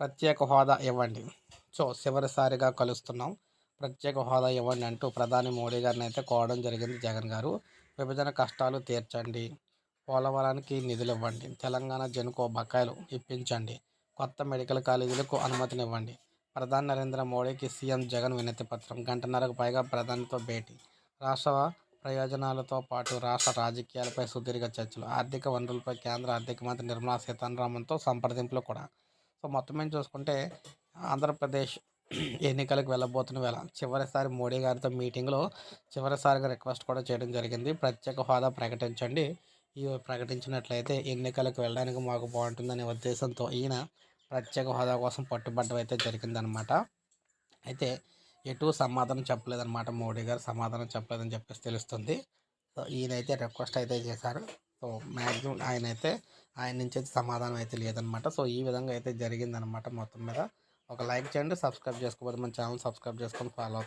ప్రత్యేక హోదా ఇవ్వండి. సో చివరిసారిగా కలుస్తున్నాం. ప్రత్యేక హోదా ఇవ్వండి అంటూ ప్రధాని మోడీ గారిని అయితే కోవడం జరిగింది జగన్ గారు. విభజన కష్టాలు తీర్చండి. పోలవరానికి నిధులు ఇవ్వండి. తెలంగాణ జనుకో బకాయిలు ఇప్పించండి. కొత్త మెడికల్ కాలేజీలకు అనుమతినివ్వండి. ప్రధాని నరేంద్ర మోడీకి సీఎం జగన్ వినతి పత్రం. గంటన్నరకు పైగా ప్రధానితో భేటీ. రాష్ట్ర ప్రయోజనాలతో పాటు రాష్ట్ర రాజకీయాలపై సుదీర్ఘ చర్చలు. ఆర్థిక వనరులపై కేంద్ర ఆర్థిక మంత్రి నిర్మలా సీతారామన్తో సంప్రదింపులు కూడా. సో మొత్తం మీద చూసుకుంటే ఆంధ్రప్రదేశ్ ఎన్నికలకు వెళ్ళబోతున్న వేళ చివరిసారి మోడీ గారితో మీటింగ్లో చివరిసారిగా రిక్వెస్ట్ కూడా చేయడం జరిగింది. ప్రత్యేక హోదా ప్రకటించండి. ఈ ప్రకటించినట్లయితే ఎన్నికలకు వెళ్ళడానికి మాకు బాగుంటుందనే ఉద్దేశంతో ఈయన ప్రత్యేక హోదా కోసం పట్టుబట్టం అయితే జరిగిందనమాట అయితే ఎటు సమాధానం చెప్పలేదన్నమాట మోడీ గారు. సమాధానం చెప్పలేదని చెప్పేసి తెలుస్తుంది. సో ఈయనైతే రిక్వెస్ట్ అయితే చేశారు. సో మ్యాక్సిమం ఆయన అయితే ఆయన నుంచి అయితే సమాధానం అయితే లేదనమాట సో ఈ విధంగా అయితే జరిగిందనమాట మొత్తం మీద. ఒక లైక్ చేయండి సబ్స్క్రైబ్ చేసుకోకపోతే మన ఛానల్ సబ్స్క్రైబ్ చేసుకొని ఫాలో